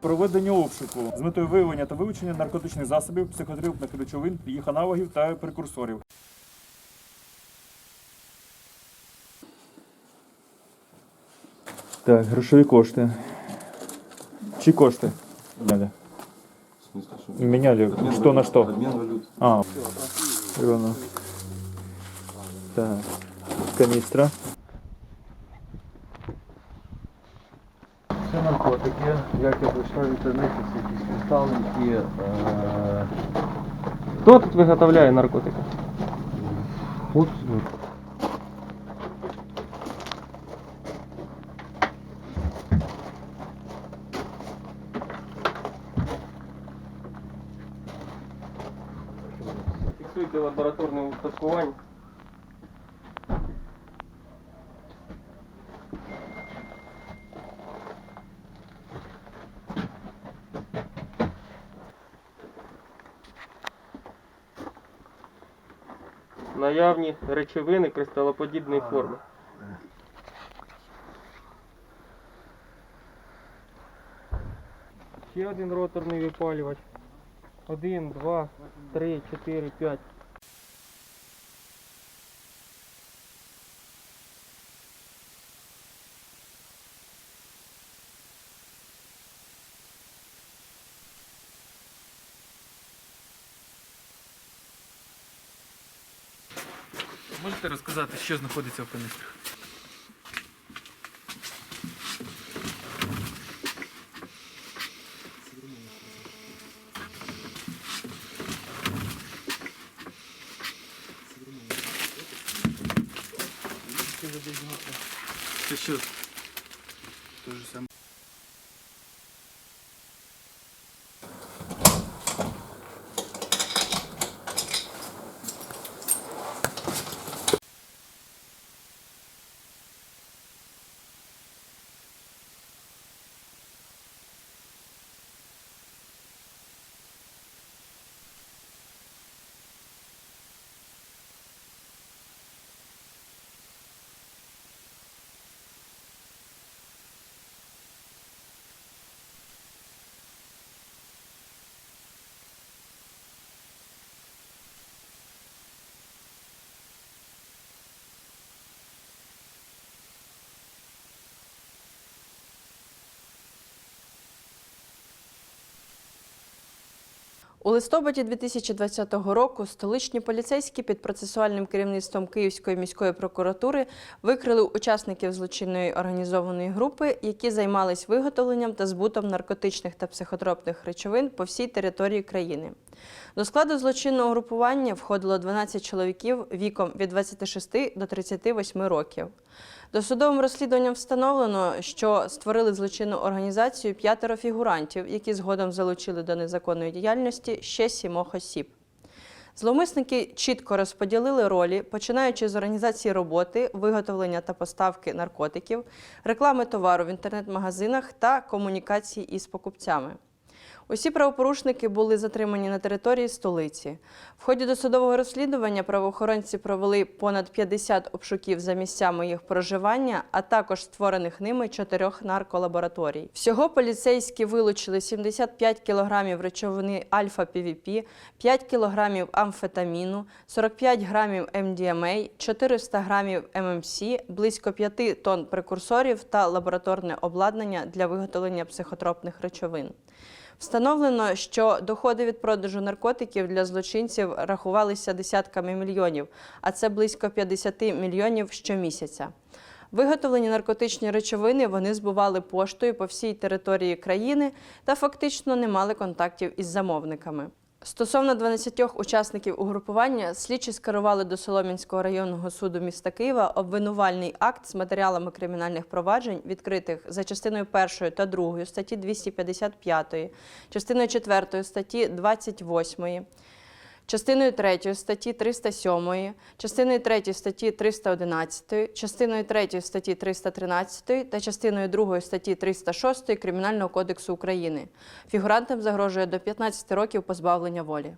Проведення обшуку з метою виявлення та вилучення наркотичних засобів, психотропних речовин, їх аналогів та прекурсорів. Так, грошові кошти. Чи кошти? Міняли. Міняли що на що? Валют. А, Івано. Так. Каністра. Це наркотики, як я прочитав в інтернеті, це якісь кристали, які. Е... Хто тут виготовляє наркотики? От, Фіксуйте лабораторне устаткування. Наявні речовини кристалоподібної форми. Ще один роторний випалювач. Один, два, три, чотири, п'ять. Можете розказати, що знаходиться в каністрах? Це що? Те ж саме. У листопаді 2020 року столичні поліцейські під процесуальним керівництвом Київської міської прокуратури викрили учасників злочинної організованої групи, які займались виготовленням та збутом наркотичних та психотропних речовин по всій території країни. До складу злочинного групування входило 12 чоловіків віком від 26 до 38 років. Досудовим розслідуванням встановлено, що створили злочинну організацію п'ятеро фігурантів, які згодом залучили до незаконної діяльності ще сімох осіб. Зловмисники чітко розподілили ролі, починаючи з організації роботи, виготовлення та поставки наркотиків, реклами товару в інтернет-магазинах та комунікації із покупцями. Усі правопорушники були затримані на території столиці. В ході досудового розслідування правоохоронці провели понад 50 обшуків за місцями їх проживання, а також створених ними чотирьох нарколабораторій. Всього поліцейські вилучили 75 кілограмів речовини альфа-ПВП, 5 кілограмів амфетаміну, 45 грамів МДМА, 400 грамів ММС, близько 5 тонн прекурсорів та лабораторне обладнання для виготовлення психотропних речовин. Встановлено, що доходи від продажу наркотиків для злочинців рахувалися десятками мільйонів, а це близько 50 мільйонів щомісяця. Виготовлені наркотичні речовини вони збували поштою по всій території країни та фактично не мали контактів із замовниками. Стосовно 12 учасників угрупування, слідчі скерували до Солом'янського районного суду міста Києва обвинувальний акт з матеріалами кримінальних проваджень, відкритих за частиною 1 та 2 статті 255, частиною 4 статті 28, частиною 3 статті 307, частиною 3 статті 311, частиною 3 статті 313 та частиною 2 статті 306 Кримінального кодексу України. Фігурантам загрожує до 15 років позбавлення волі.